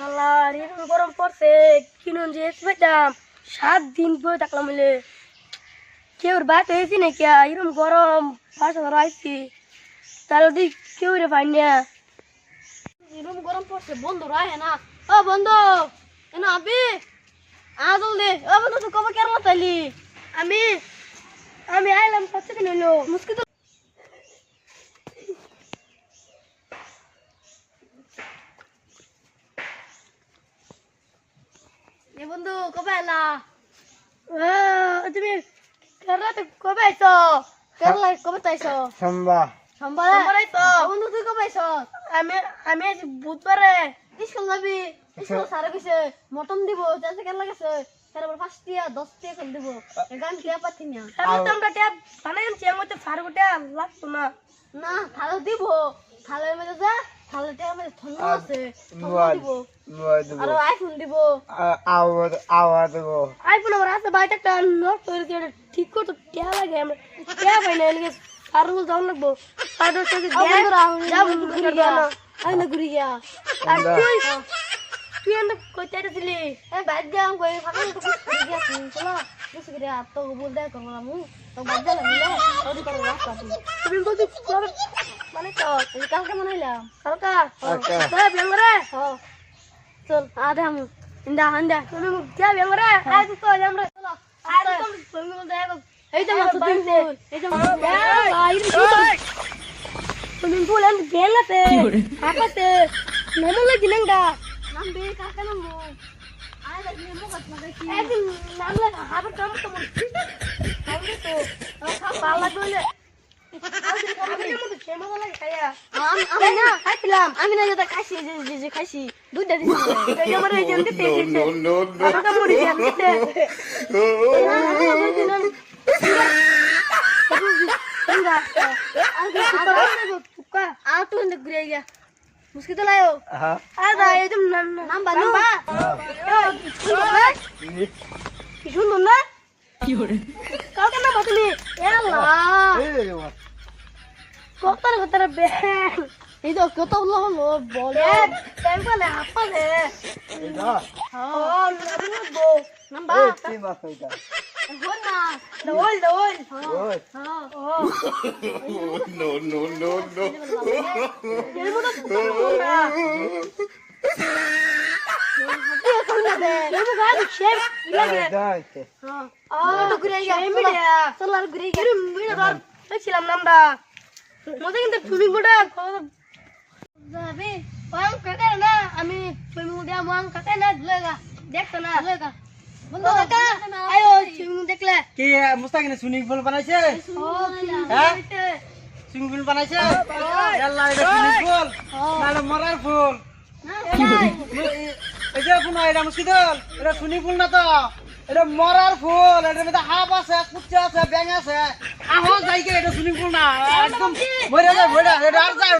এরকম গরম পড়ছে, কিনুন যে সাত দিন বই থাকলাম বলে। কেউ বাত হয়েছি নাকি? এরকম গরম বাসা আইছি। তাহলে দি কেউ রে পাই না। এরকম গরম পড়ছে, বন্ধু রায় না। ও বন্ধু এনা আবি? আ জলদি। ও বন্ধু তুই কবে তাইলি? আমি আমি আইলাম কত দিন হইল এ বন্ধু কবে এলা? তুমি কেরলাতে কবে আইছো? কেরলা কবে আইছো? সম্বা সোমবারে? সোমবার আইছো। বন্ধু তুই কবে আইছো? আমি আমি আজ বুধবারে। স্কুল যাবি? স্কুল সারা গেছে মটন দিব যাতে কেন লাগেছে তারপর পাঁচ টিয়া দশ টিয়া করে দিব। গান টিয়া পাচ্ছি না তাহলে তো আমরা টিয়া বানাই আনছি আমার তো ফার গোটা লাগতো না। না তাহলে দিব। থালের মধ্যে যা আছে আইফোন আমার হাতে বাইরে একটা নষ্ট করে দিয়ে ঠিক করতে টিয়া লাগে আমরা টিয়া পাই না এলিগে লাগবো। আর দশ টাকা দিয়ে যাব ঘুরে গিয়া আমি না ঘুরে গিয়া আর তুই তুই এনে কইতে আসছিলি এ বাইরে গেলাম কই ফাঁকা তো চলো। বল আমি করে রাস্তা তুমি মানে তো কালকে মনাইলাম কালকা? কালকা। হ্যাঁ বেঙ্গরে হ্যাঁ। চল আদে আমি। ইন্দা হান্দা তুমি যা বেঙ্গরে আয় তো আমরা চলো। আয় তো তুমি বলতে এই তো মাত্র তুমি এই তো তুমি ফুল আমি বেঙ্গাতে আকাতে নেমো লাগি নঙ্গা নাম বে কাকা নামো লাগি নেমো না দেখি। একদিন নাম লাগা হাবার কাম তো মন আমি তো ভালো লাগলে আমি না যেটা খাইছি যে যে খাইছি দুইটা দিছি আমার এই জন্য দিতে যাম দিতে ঘুরে গিয়া মুসকি তো হ্যাঁ একদম নাম কি সুন্দর না তুমি এলা কতরে কতরে ব্যাং এই তো কত হলো হলো বলে। ব্যাং পালে হাপালে হ্যাঁ। না। ওই হ্যাঁ no, no, no, no. এর মতো না এ কোন না দে এর মতো গাড়ি শেপ লাগে দাইতে হ্যাঁ গিয়া। এর মিডিয়া ধর। দেখছিলাম নামটা মতে কিন্তু সুইমিং পুলটা যাবে ওয়াং কাকা না? আমি সুইমিং পুল দিয়া ওয়াং কাকা না? ধুলেগা দেখতো না? ধুলেগা বন্ধু কাকা আয়ো সুইমিং দেখলে। কি মুস্তাকিনে সুইমিং পুল বানাইছে? হ্যাঁ? সুইমিং পুল বানাইছে? আল্লাহ এটা সুইমিং পুল না মরার ফুল এই যে কোনো এটা মুস্কিদল এটা সুইমিং পুল না তো? এটা মরার ফুল, এটার মধ্যে হাফ আছে কুচ্চা আছে ব্যাং আছে। আহ যাইকে এটা সুইমিং পুল না। একদম মরে যায়, মরে এটা আর যায়